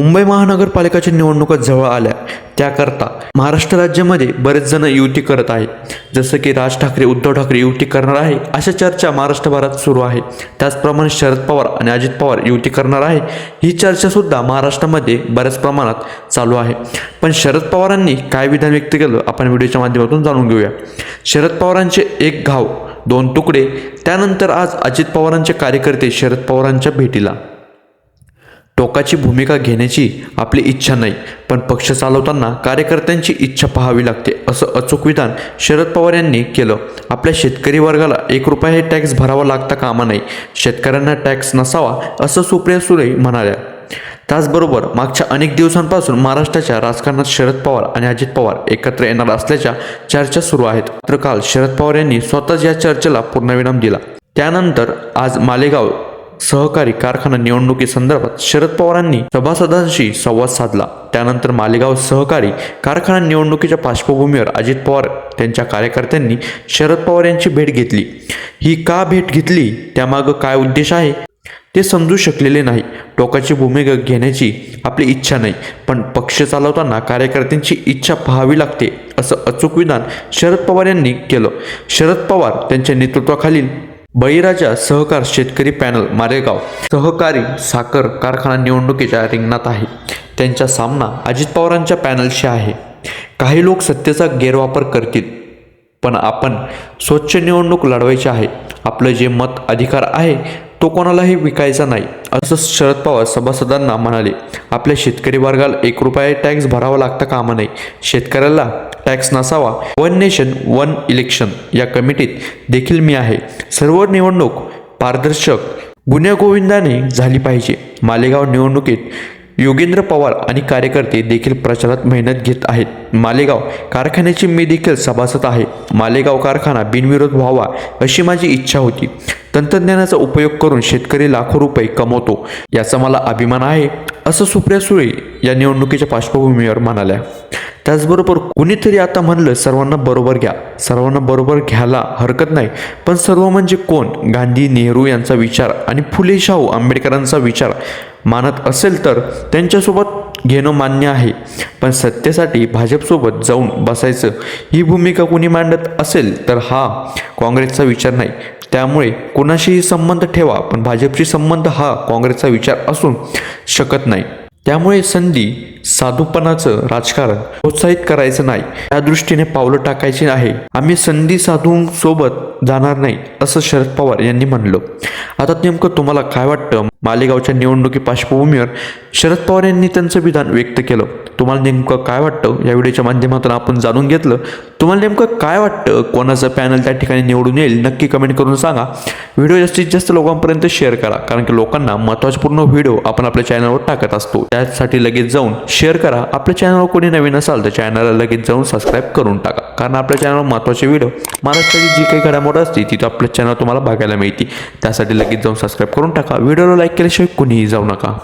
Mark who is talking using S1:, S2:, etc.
S1: मुंबई महानगरपालिकाच्या निवडणुका जवळ आल्या त्याकरता महाराष्ट्र राज्यामध्ये बरेच जण युती करत आहे जसं की राज ठाकरे उद्धव ठाकरे युती करणार आहे अशा चर्चा महाराष्ट्रभरात सुरू आहे. त्याचप्रमाणे शरद पवार आणि अजित पवार युती करणार आहे. ही चर्चा सुद्धा महाराष्ट्रामध्ये बऱ्याच प्रमाणात चालू आहे. पण शरद पवारांनी काय विधान व्यक्त केलं आपण व्हिडिओच्या माध्यमातून जाणून घेऊया. शरद पवारांचे एक घाव दोन तुकडे त्यानंतर आज अजित पवारांचे कार्यकर्ते शरद पवारांच्या भेटीला. टोकाची भूमिका घेण्याची आपली इच्छा नाही पण पक्ष चालवताना कार्यकर्त्यांची इच्छा पाहावी लागते असं अचूक विधान शरद पवार यांनी केलं. आपल्या शेतकरी वर्गाला एक रुपयाही टॅक्स भरावा लागता कामा नाही शेतकऱ्यांना टॅक्स नसावा असं सुप्रिया सुरे म्हणाल्या. त्याचबरोबर मागच्या अनेक दिवसांपासून महाराष्ट्राच्या राजकारणात शरद पवार आणि अजित पवार एकत्र येणार असल्याच्या चर्चा सुरू आहेत. मात्र काल शरद पवार यांनी स्वतःच या चर्चेला पूर्णविराम दिला. त्यानंतर आज मालेगाव सहकारी कारखाना निवडणुकीसंदर्भात शरद पवारांनी सभासदांशी संवाद साधला. त्यानंतर मालेगाव सहकारी कारखाना निवडणुकीच्या पार्श्वभूमीवर अजित पवार त्यांच्या कार्यकर्त्यांनी शरद पवार यांची भेट घेतली. ही का भेट घेतली? त्यामागं काय उद्देश आहे? ते समजू शकलेले नाही. टोकाची भूमिका घेण्याची आपली इच्छा नाही. पण पक्ष चालवताना कार्यकर्त्यांची इच्छा पाहावी लागते असं अचूक विधान शरद पवार यांनी केलं. शरद पवार त्यांच्या नेतृत्वाखालील बळीराजा सहकार शेतकरी पॅनल मारेगाव सहकारी साखर कारखाना निवडणुकीच्या रिंगणात आहे. त्यांचा सामना अजित पवारांच्या पॅनलशी आहे. काही लोक सत्तेचा गैरवापर करतील पण आपण स्वच्छ निवडणूक लढवायची आहे. आपलं जे मत अधिकार आहे तो कोणालाही विकायचा नाही असं शरद पवार सभासदांना म्हणाले. आपल्या शेतकरी वर्गाला एक रुपया टॅक्स भरावा लागता कामा नाही शेतकऱ्याला टॅक्स नसावा. वन नेशन वन इलेक्शन या कमिटीत देखील मी आहे. सर्व निवडणूक पारदर्शक गुन्हेगोविंदाने झाली पाहिजे. मालेगाव निवडणुकीत योगेंद्र पवार आणि कार्यकर्ते देखील प्रचारात मेहनत घेत आहेत. मालेगाव कारखान्याची मी देखील सभासद आहे. मालेगाव कारखाना बिनविरोध व्हावा अशी माझी इच्छा होती. तंत्रज्ञानाचा उपयोग करून शेतकरी लाखो रुपये कमवतो याचा मला अभिमान आहे असं सुप्रिया सुळे या निवडणुकीच्या पार्श्वभूमीवर म्हणाल्या. त्याचबरोबर कुणीतरी आता म्हणलं सर्वांना बरोबर घ्या सर्वांना बरोबर घ्यायला हरकत नाही पण सर्व म्हणजे कोण? गांधी नेहरू यांचा विचार आणि फुले शाहू आंबेडकरांचा विचार. मानत असेल तर त्यांच्यासोबत घेणं मान्य आहे पण सत्तेसाठी भाजपसोबत जाऊन बसायचं ही भूमिका कुणी मांडत असेल तर हा काँग्रेसचा विचार नाही. त्यामुळे कुणाशीही संबंध ठेवा पण भाजपशी संबंध हा काँग्रेसचा विचार असून शकत नाही. त्यामुळे संधी साधूपणाचं राजकारण प्रोत्साहित करायचं नाही. त्या दृष्टीने पावलं टाकायची आहे. आम्ही संधी साधूंसोबत जाणार नाही असं शरद पवार यांनी म्हणलं. आता नेमकं तुम्हाला काय वाटतं? मालेगावच्या निवडणुकी पार्श्वभूमीवर शरद पवार यांनी त्यांचं विधान व्यक्त केलं. तुम्हाला नेमकं काय वाटतं? या व्हिडिओच्या माध्यमातून आपण जाणून घेतलं. तुम्हाला नेमकं काय वाटतं? कोणाचं पॅनल त्या ठिकाणी निवडून येईल? नक्की कमेंट करून सांगा. व्हिडिओ जास्तीत जास्त लोकांपर्यंत शेअर करा. कारण की लोकांना महत्त्वपूर्ण व्हिडिओ आपण आपल्या चॅनलवर टाकत असतो. त्यासाठी लगेच जाऊन शेअर करा. आपल्या चॅनलवर कोणी नवीन असाल तर चॅनलला लगेच जाऊन सबस्क्राईब करून टाका. कारण आपल्या चॅनलवर महत्त्वाचे व्हिडिओ महाराष्ट्राची जी काही घडामोड असते ती तर आपल्या चॅनल तुम्हाला बघायला मिळते त्यासाठी लगेच जाऊन सबस्क्राईब करून टाका. व्हिडिओला लाईक केल्याशिवाय कुणीही जाऊ नका.